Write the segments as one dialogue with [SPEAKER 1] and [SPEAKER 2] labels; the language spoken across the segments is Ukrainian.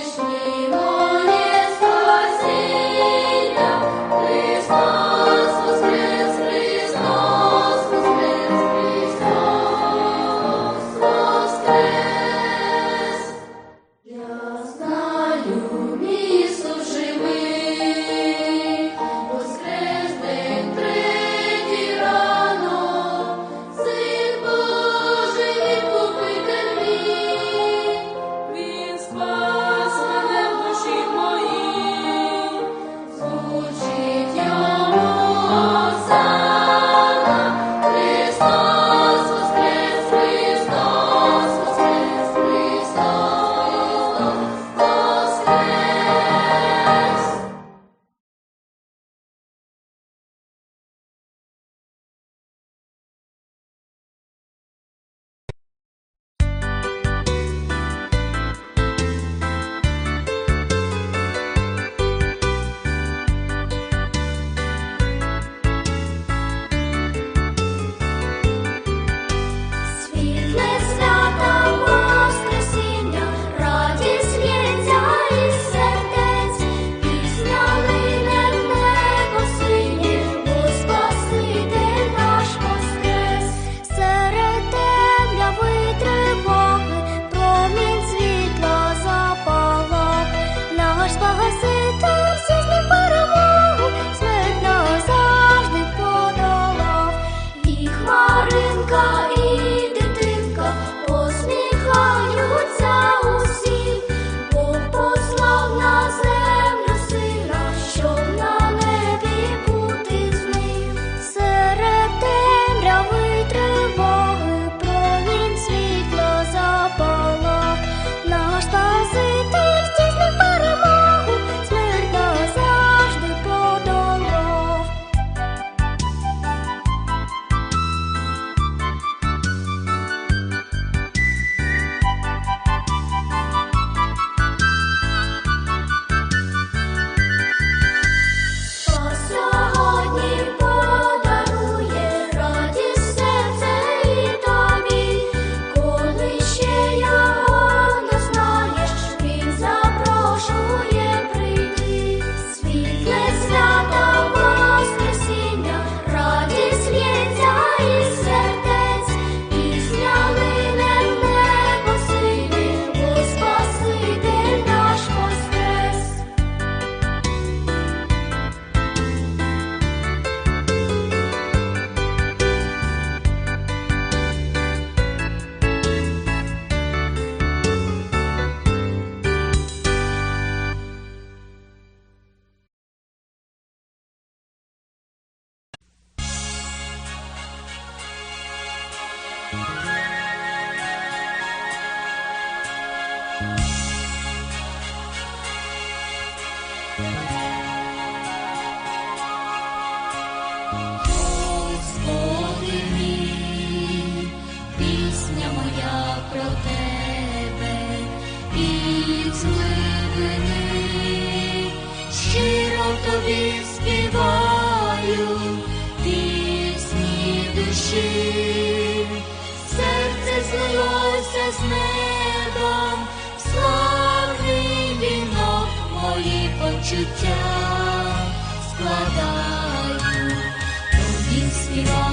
[SPEAKER 1] His. Все з небом, славний вінок, мої почуття складаю, тобі співаю.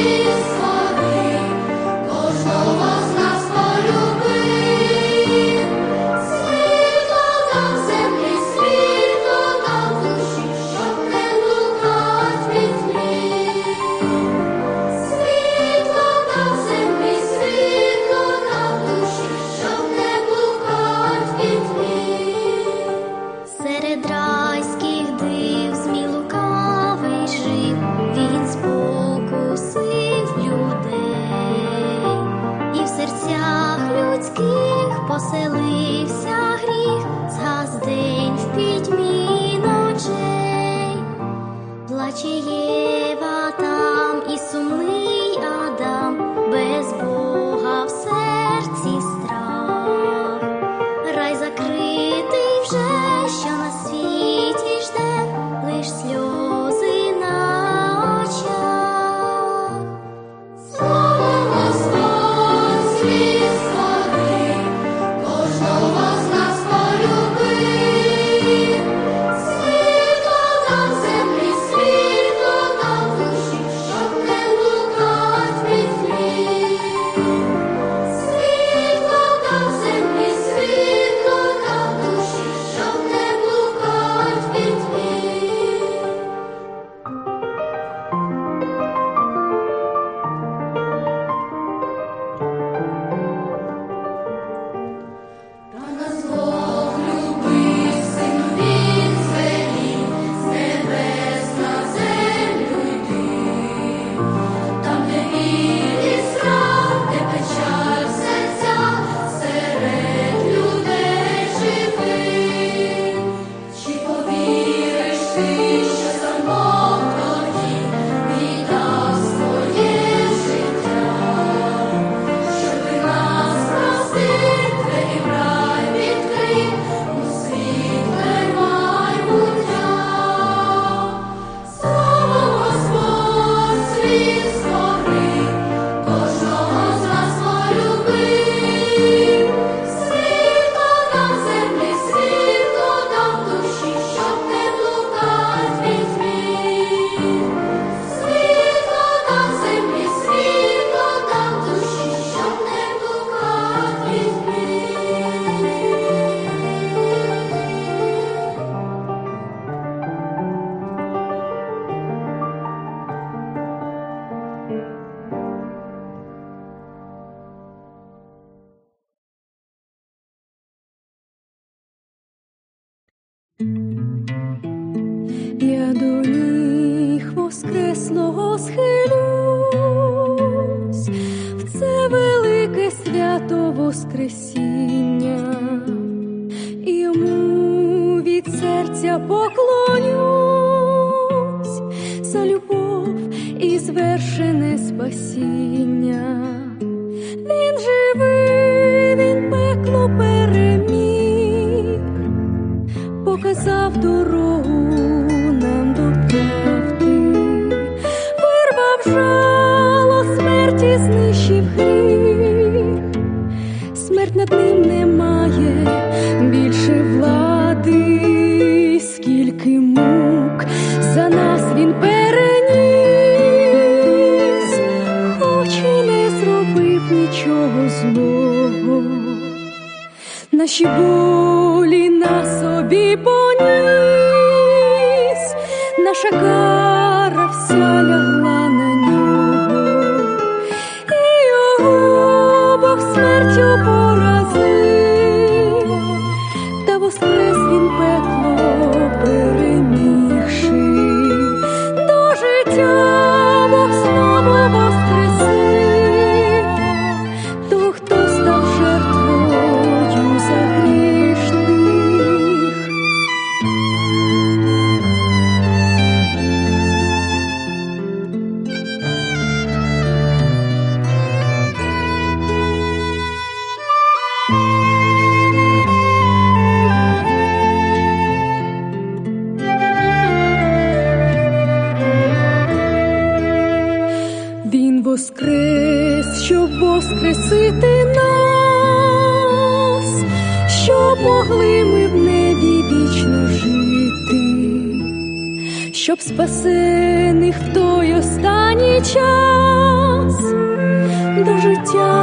[SPEAKER 2] is Воскресіння, йому від серця поклонюсь за любов і звершене спасіння, він живий, він пекло переміг, показав дорогу. мук, за нас він переніс, хоч і не зробив нічого злого, наші болі на собі поніс, наша кара вся лягла. воскресити нас, щоб могли ми в небі вічно жити, щоб спасених в той останній час до життя.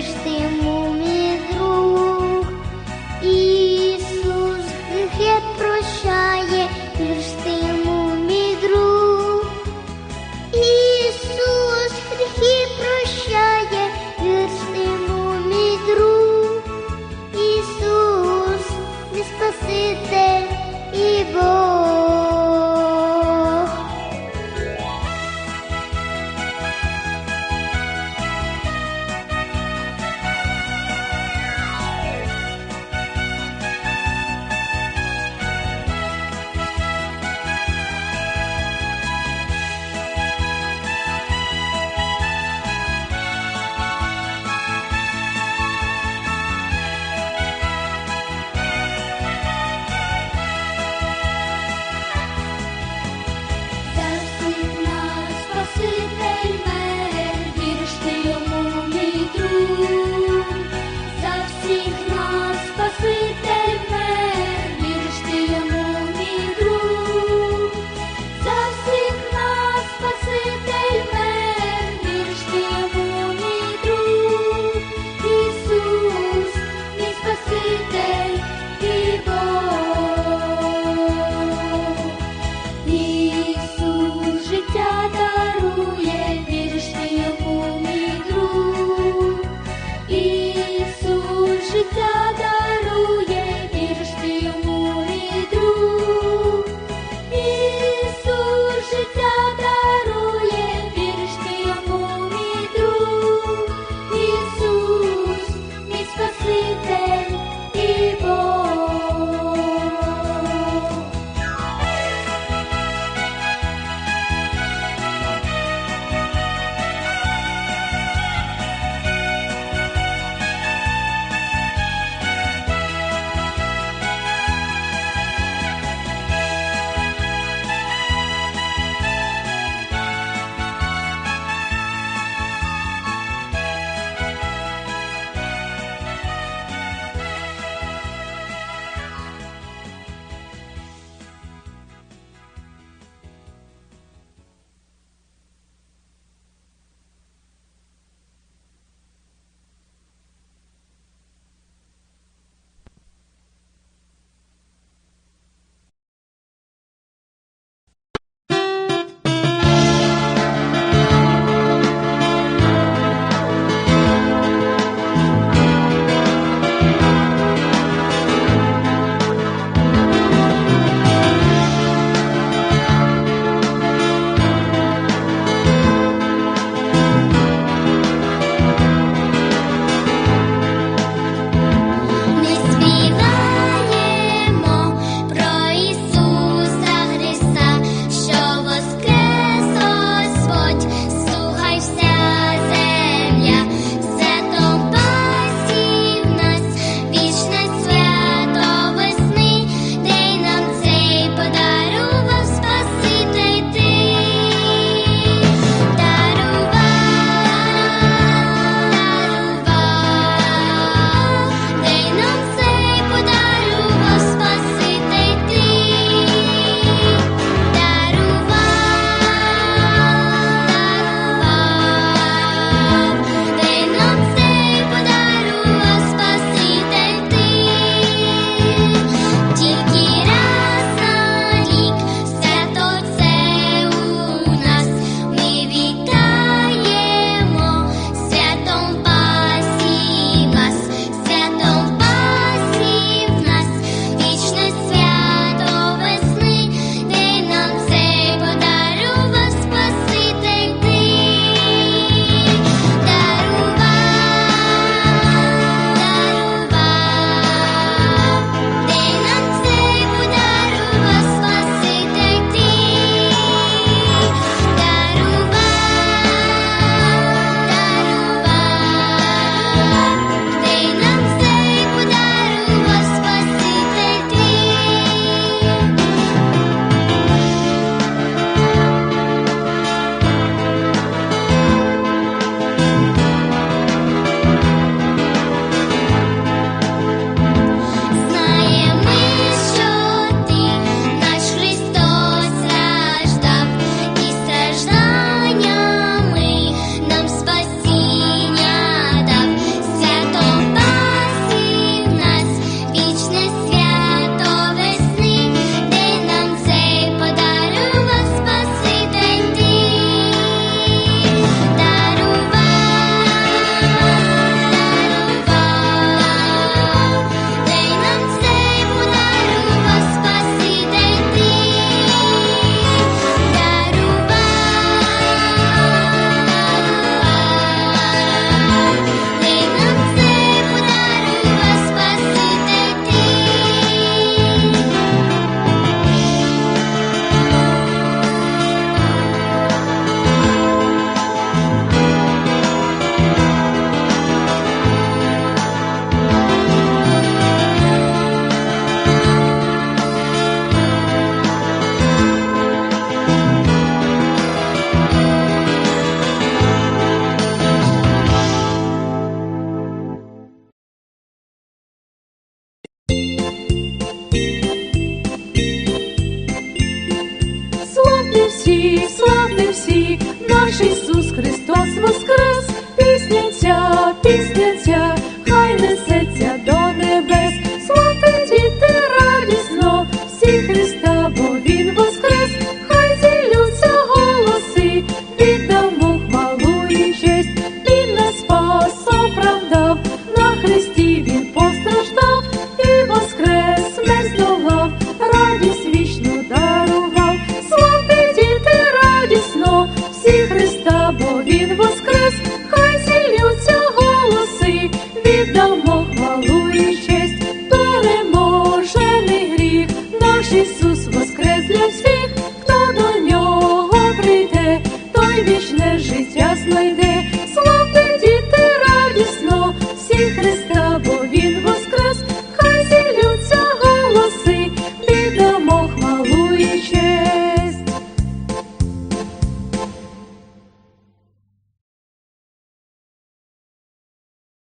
[SPEAKER 2] crescendo.